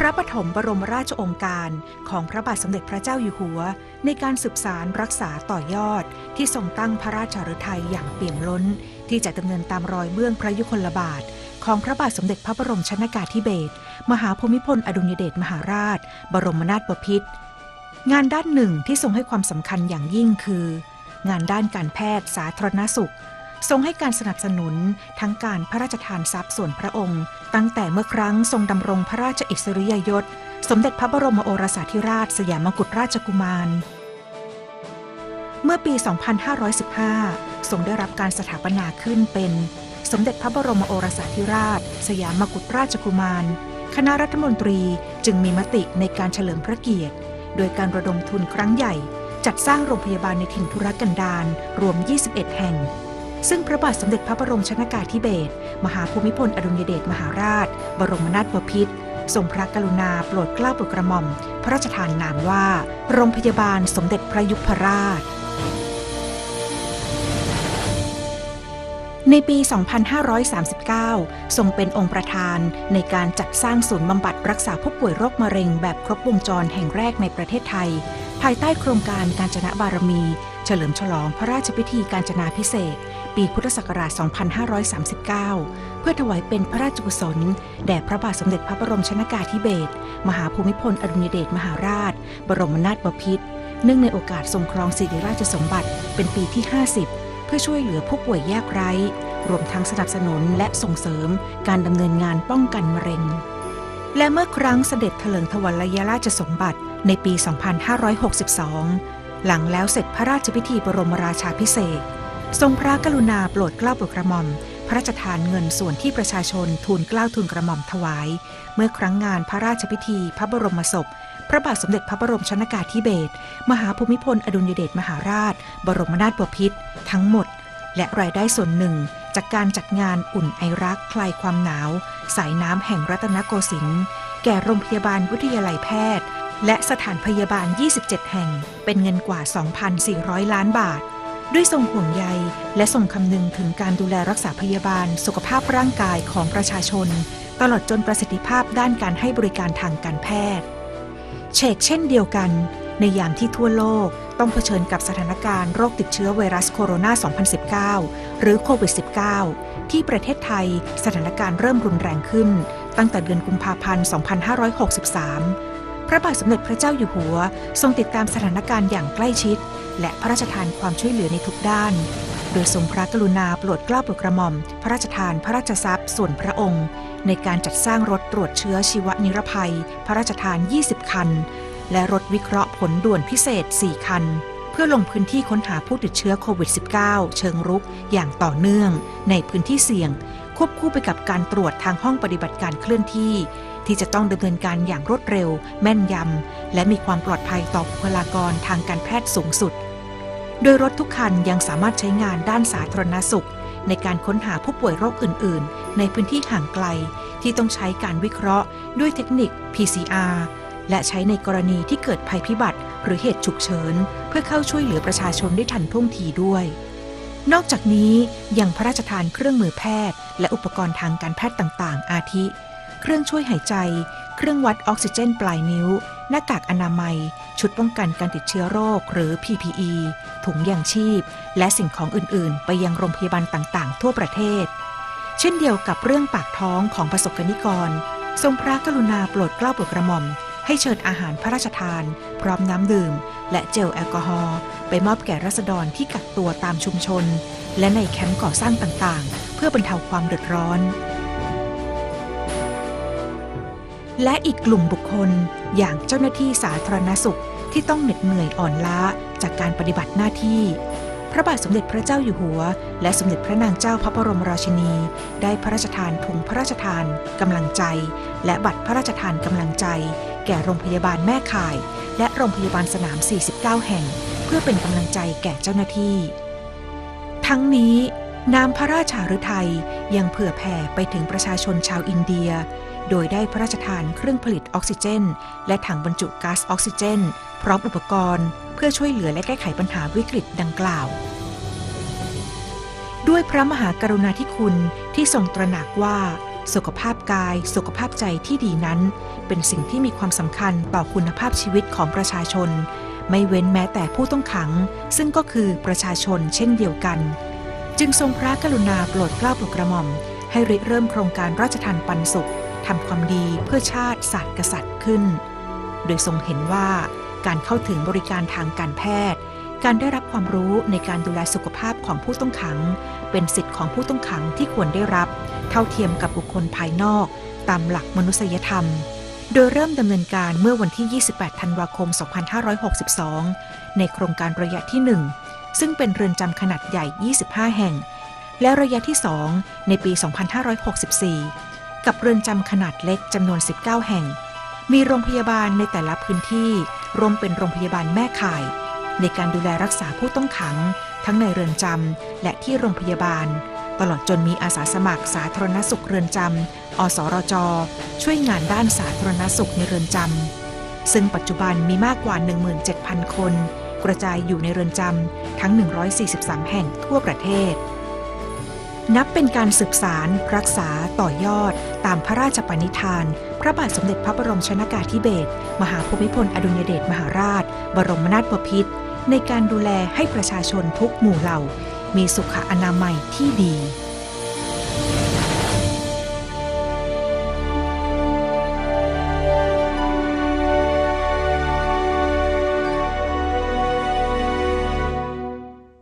พระปฐมบรมราชองค์การของพระบาทสมเด็จพระเจ้าอยู่หัว ในการสืบสารรักษาต่อยอด ที่ทรงตั้งพระราชฤทัยอย่างเปี่ยมล้น ที่จะดำเนินตามรอยเบื้องพระยุคลบาท ของพระบาทสมเด็จพระบรมชนากาธิเบศรมหาภูมิพลอดุลยเดชมหาราช บรมนาถบพิตรงานด้านหนึ่งที่ทรงให้ความสำคัญอย่างยิ่งคือ งานด้านการแพทย์สาธารณสุข ทรงให้การสนับสนุนทั้งการพระราชทานทรัพย์ส่วนพระองค์ ตั้งแต่เมื่อครั้งทรงดำรงพระราชอิสริยยศ สมเด็จพระบรมโอรสาธิราชสยามกุฎราชกุมาร เมื่อปี 2515 ทรงได้รับการสถาปนาขึ้นเป็น สมเด็จพระบรมโอรสาธิราช สยามกุฎราชกุมาร คณะรัฐมนตรีจึงมีมติในการเฉลิมพระเกียรติ โดยการระดมทุนครั้งใหญ่ จัดสร้างโรงพยาบาลในถิ่นธุรกันดารรวม 21 แห่ง ซึ่งพระบาทสมเด็จพระบรมชนากาธิเบศรมหาภูมิพลอดุลยเดชมหาราช บรมนาถบพิตรทรงพระกรุณาโปรดเกล้าโปรดกระหม่อม พระราชทานนามว่า โรงพยาบาลสมเด็จพระยุพราช ในปี 2539 ทรงเป็นองค์ประธานในการจัดสร้างศูนย์บำบัดรักษาผู้ป่วยโรคมะเร็งแบบครบวงจรแห่งแรกในประเทศไทย ภายใต้โครงการการจนะบารมี เฉลิมฉลองพระราชพิธีการจนาพิเศษ ปีพุทธศักราช 2539 เพื่อถวายเป็นพระราชกุศล แด่พระบาทสมเด็จพระบรมชนากาธิเบศร มหาภูมิพลอดุลยเดชมหาราช บรมนาถบพิตร เนื่องในโอกาสทรงครองสิริราชสมบัติเป็นปีที่ 50 เพื่อช่วยเหลือผู้ป่วยยากไร้ รวมทั้งสนับสนุนและส่งเสริมการดำเนินงานป้องกันมะเร็ง และเมื่อครั้งเสด็จเถลิงถวัลยราชสมบัติในปี 2562 หลังแล้วเสร็จพระราชพิธีบรมราชาพิเศษ ทรงพระกรุณาโปรดเกล้าโปรดกระหม่อม พระราชทานเงินส่วนที่ประชาชนทูลเกล้าทูลกระหม่อมถวาย เมื่อครั้งงานพระราชพิธี พระบรมศพ พระบาทสมเด็จพระบรมชนากาธิเบศรมหาภูมิพลอดุลยเดชมหาราช บรมนาถบพิตรทั้งหมด และรายได้ส่วนหนึ่ง จากการจัดงานอุ่นไอรักคลายความหนาว สายน้ำแห่งรัตนโกสินทร์แก่โรงพยาบาลวิทยาลัยแพทย์ และสถานพยาบาล 27 แห่ง เป็นเงินกว่า 2,400 ล้านบาท ด้วยทรงห่วงใยและทรงคำนึงถึงการดูแลรักษาพยาบาล สุขภาพร่างกายของประชาชน ตลอดจนประสิทธิภาพด้านการให้บริการทางการแพทย์เชกเช่นเดียวกัน ในยามที่ทั่วโลกต้องเผชิญกับสถานการณ์โรคติดเชื้อไวรัสโคโรนา 2019 หรือโควิด -19 ที่ประเทศไทยสถานการณ์เริ่มรุนแรงขึ้น ตั้งแต่เดือนกุมภาพันธ์ 2563 พระบาทสมเด็จพระเจ้าอยู่หัว ทรงติดตามสถานการณ์อย่างใกล้ชิด และพระราชทานความช่วยเหลือในทุกด้าน โดยทรงพระกรุณาโปรดเกล้าโปรดกระหม่อม พระราชทานพระราชทรัพย์ส่วนพระองค์ ในการจัดสร้างรถตรวจเชื้อชีวนิรภัย พระราชทาน 20 คัน และรถวิเคราะห์ผลด่วนพิเศษ 4 คัน เพื่อลงพื้นที่ค้นหาผู้ติดเชื้อโควิด -19 เชิงรุกอย่างต่อเนื่อง ในพื้นที่เสี่ยง ควบคู่ไปกับการตรวจทางห้องปฏิบัติการเคลื่อนที่ ที่จะต้องดำเนินการอย่างรวดเร็ว แม่นยำ และมีความปลอดภัยต่อบุคลากรทางการแพทย์สูงสุด โดยรถทุกคันยังสามารถใช้งานด้านสาธารณสุข ในการค้นหาผู้ป่วยโรคอื่น ๆ ในพื้นที่ห่างไกล ที่ต้องใช้การวิเคราะห์ ด้วยเทคนิค PCR และใช้ในกรณีที่เกิดภัยพิบัติ หรือเหตุฉุกเฉิน เพื่อเข้าช่วยเหลือประชาชนได้ทันท่วงทีด้วย นอกจากนี้ยังพระราชทานเครื่องมือแพทย์ และอุปกรณ์ทางการแพทย์ต่าง ๆ อาทิ เครื่องช่วยหายใจ เครื่องวัดออกซิเจนปลายนิ้ว หน้ากากอนามัย ชุดป้องกันการติดเชื้อโรค หรือ PPE ถุงยางชีพ และสิ่งของอื่น ๆ ไปยังโรงพยาบาลต่าง ๆ ทั่วประเทศ เช่นเดียวกับเรื่องปากท้องของประสบกนิกร ทรงพระกรุณาโปรดเกล้าโปรดกระหม่อมให้เชิญอาหารพระราชทาน พร้อมน้ำดื่ม และเจลแอลกอฮอล์ไปมอบแก่รัษฎรที่กักตัวตามชุมชน และในแคมป์ก่อสร้างต่าง ๆ เพื่อบรรเทาความเดือดร้อน และอีกกลุ่มบุคคล อย่างเจ้าหน้าที่สาธารณสุขที่ต้องเหน็ดเหนื่อยอ่อนล้าจากการปฏิบัติหน้าที่ พระบาทสมเด็จพระเจ้าอยู่หัว และสมเด็จพระนางเจ้าพระบรมราชินี ได้พระราชทานถุงพระราชทานกำลังใจ และบัตรพระราชทานกำลังใจ แก่โรงพยาบาลแม่ข่าย และโรงพยาบาลสนาม 49 แห่ง เพื่อเป็นกำลังใจแก่เจ้าหน้าที่ ทั้งนี้น้ำพระราชาฤทัยยังเผื่อแผ่ไปถึงประชาชนชาวอินเดีย โดยได้พระราชทานเครื่องผลิตออกซิเจน และถังบรรจุก๊าซออกซิเจน พร้อมอุปกรณ์ เพื่อช่วยเหลือและแก้ไขปัญหาวิกฤตดังกล่าว ด้วยพระมหากรุณาธิคุณที่ทรงตระหนักว่า สุขภาพกาย สุขภาพใจที่ดีนั้น เป็นสิ่งที่มีความสำคัญต่อคุณภาพชีวิตของประชาชน ไม่เว้นแม้แต่ผู้ต้องขัง ซึ่งก็คือประชาชนเช่นเดียวกัน จึงทรงพระกรุณาโปรดเกล้าโปรดกระหม่อมให้ริเริ่มโครงการราชทานปันสุข ทำความดีเพื่อชาติศาสตร์กษัตริย์ขึ้น โดยทรงเห็นว่าการเข้าถึงบริการทางการแพทย์ การได้รับความรู้ในการดูแลสุขภาพของผู้ต้องขัง เป็นสิทธิของผู้ต้องขังที่ควรได้รับ เท่าเทียมกับบุคคลภายนอก ตามหลักมนุษยธรรม โดยเริ่มดำเนินการเมื่อวันที่ 28 ธันวาคม 2562 ในโครงการระยะที่ 1 ซึ่งเป็นเรือนจำขนาดใหญ่ 25 แห่ง และระยะที่ 2 ในปี 2564 กับเรือนจำขนาดเล็กจำนวน 19 แห่ง มีโรงพยาบาลในแต่ละพื้นที่รวมเป็นโรงพยาบาลแม่ข่าย ในการดูแลรักษาผู้ต้องขัง ทั้งในเรือนจำและที่โรงพยาบาล ตลอดจนมีอาสาสมัครสาธารณสุขเรือนจำอสรจ ช่วยงานด้านสาธารณสุขในเรือนจำซึ่งปัจจุบันมีมากกว่า 17,000 คน กระจายอยู่ในเรือนจำทั้ง 143 แห่งทั่วประเทศ นับเป็นการสืบสารรักษาต่อยอด ตามพระราชปณิธาน พระบาทสมเด็จพระบรมชนากาธิเบศรมหาภูมิพลอดุลยเดชมหาราช บรมนาถบพิตรในการดูแลให้ประชาชนทุกหมู่เหล่า มีสุขอนามัยที่ดี